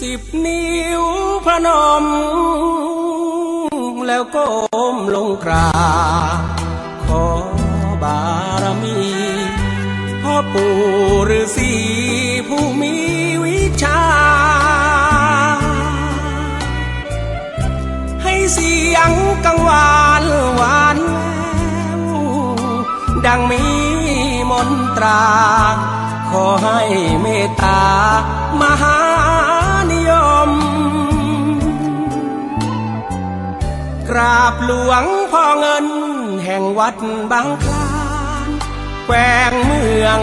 สิบนิ้วพนม แล้วก้มลงกราบขอบารมีพ่อปู่ฤาษีผู้มีวิชา ให้เสียงกังวานหวานแววดังมีมนตรา ขอให้เมตตามหา บหลวงพ่อเงิน แห่งวัดบางคลานแขวงเมือง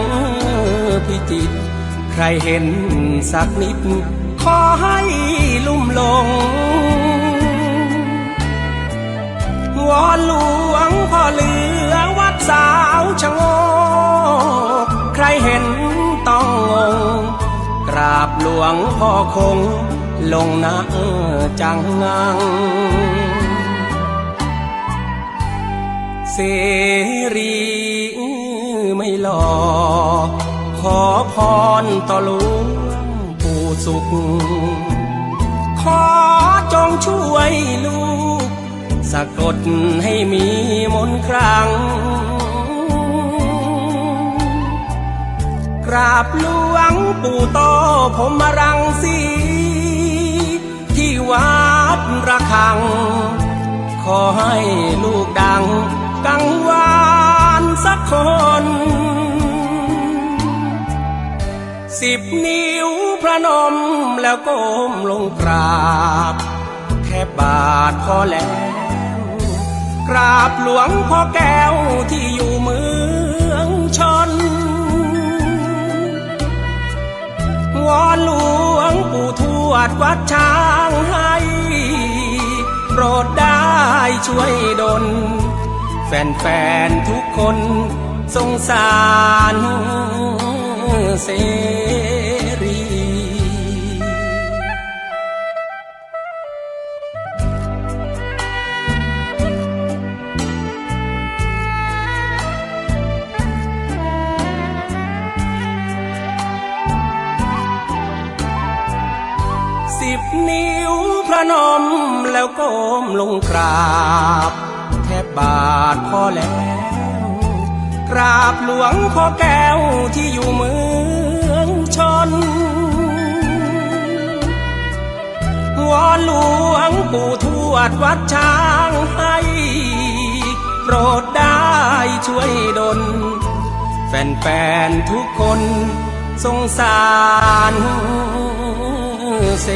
พิจิตรใครเห็นสักนิด ขอให้ลุ่มหลง วอนหลวงพ่อเหลือวัดสาวชะโงกใครเห็นต้องงง กราบหลวงพ่อคงลงนะจังงัง เสรีไม่หลอขอพรต่อหลวงปู่สุข ขอจงช่วยลูก สะกดให้มีมนครั้ง กราบหลวงปู่โตผมมารังสีที่วัดระฆัง ขอให้ล กังวานสักคน สิบนิ้วพระนมแล้วก้มลงกราบ แค่บาทพอแล้ว กราบหลวงพ่อแก้วที่อยู่เมืองชน วอนหลวงปู่ทวดวัดช้างให้โปรดได้ช่วยดล แฟนๆทุกคนสงสารเสรีสิบนิ้วพระนมแล้วก้มลงกราบ บบาทพอแล้ว กราบหลวงพ่อแก้วที่อยู่เมืองชนวอนหลวงปู่ทวดวัดช้างให้โปรดได้ช่วยดลแฟนๆทุกคนสงสารเส